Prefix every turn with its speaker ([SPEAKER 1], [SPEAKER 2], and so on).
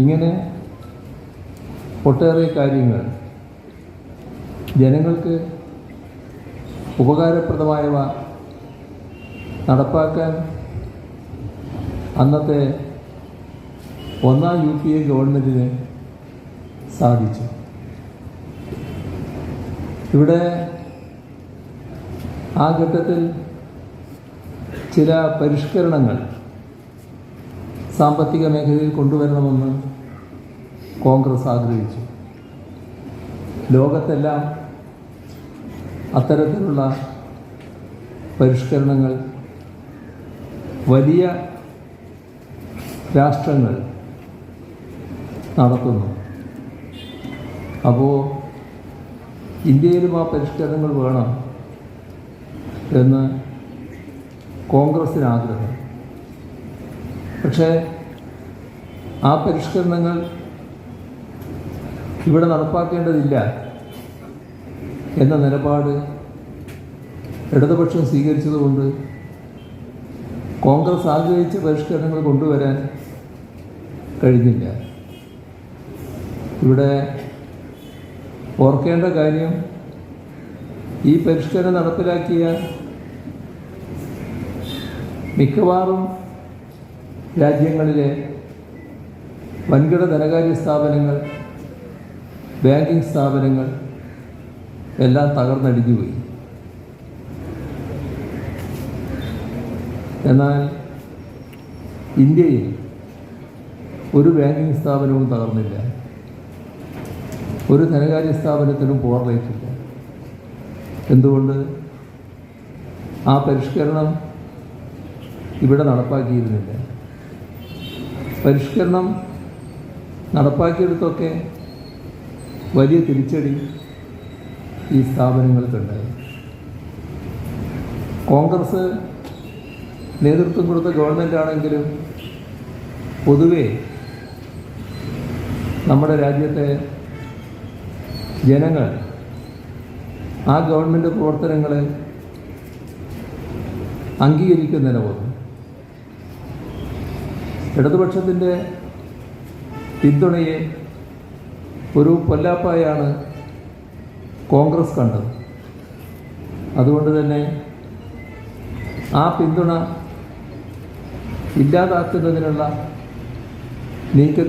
[SPEAKER 1] ഇങ്ങനെ ഒട്ടേറെ കാര്യങ്ങൾ ജനങ്ങൾക്ക് ഉപകാരപ്രദമായവ നടപ്പാക്കാൻ അന്നത്തെ ഒന്നാം യു പി എ ഗവൺമെന്റിന് സാധിച്ചു. ഇവിടെ ആ ഘട്ടത്തിൽ ചില പരിഷ്കരണങ്ങൾ സാമ്പത്തിക മേഖലയിൽ കൊണ്ടുവരണമെന്ന് കോൺഗ്രസ് ആഗ്രഹിച്ചു. ലോകത്തെല്ലാം അത്തരത്തിലുള്ള പരിഷ്കരണങ്ങൾ വലിയ രാഷ്ട്രങ്ങൾ നടത്തുന്നു. അപ്പോൾ ഇന്ത്യയിലും ആ പരിഷ്കരണങ്ങൾ വേണം എന്ന് കോൺഗ്രസ്സിന് ആഗ്രഹം. പക്ഷേ ആ പരിഷ്കരണങ്ങൾ ഇവിടെ നടപ്പാക്കേണ്ടതില്ല എന്ന നിലപാട് ഇടതുപക്ഷം സ്വീകരിച്ചതുകൊണ്ട് കോൺഗ്രസ് ആഗ്രഹിച്ച പരിഷ്കരണങ്ങൾ കൊണ്ടുവരാൻ കഴിഞ്ഞില്ല. ഇവിടെ ഓർക്കേണ്ട കാര്യം ഈ പരിഷ്കരണം നടപ്പിലാക്കിയ മിക്കവാറും രാജ്യങ്ങളിലെ വൻകിട ധനകാര്യ സ്ഥാപനങ്ങൾ ബാങ്കിങ് സ്ഥാപനങ്ങൾ എല്ലാം തകർന്നടിഞ്ഞുപോയി എന്നാൽ ഇന്ത്യയിൽ ഒരു ബാങ്കിങ് സ്ഥാപനവും തകർന്നില്ല. ഒരു ധനകാര്യ സ്ഥാപനത്തിനും പോറലേറ്റില്ല എന്തുകൊണ്ട്? ആ പരിഷ്കരണം ഇവിടെ നടപ്പാക്കിയിരുന്നില്ല. പരിഷ്കരണം നടപ്പാക്കിയെടുത്തൊക്കെ വലിയ തിരിച്ചടി ഈ സ്ഥാപനങ്ങൾക്കുണ്ടായി. കോൺഗ്രസ് നേതൃത്വം കൊടുത്ത ഗവൺമെന്റ് ആണെങ്കിലും പൊതുവെ നമ്മുടെ രാജ്യത്തെ ജനങ്ങൾ ആ ഗവൺമെന്റ് പ്രവർത്തനങ്ങളെ അംഗീകരിക്കുന്നതിന് പോകുന്നു ഇടതുപക്ഷത്തിന്റെ പിന്തുണയെ ഒരു പൊല്ലാപ്പായാണ് കോൺഗ്രസ് കണ്ടത്. അതുകൊണ്ട് തന്നെ ആ പിന്തുണ ഇല്ലാതാക്കുന്നതിനുള്ള നീക്കം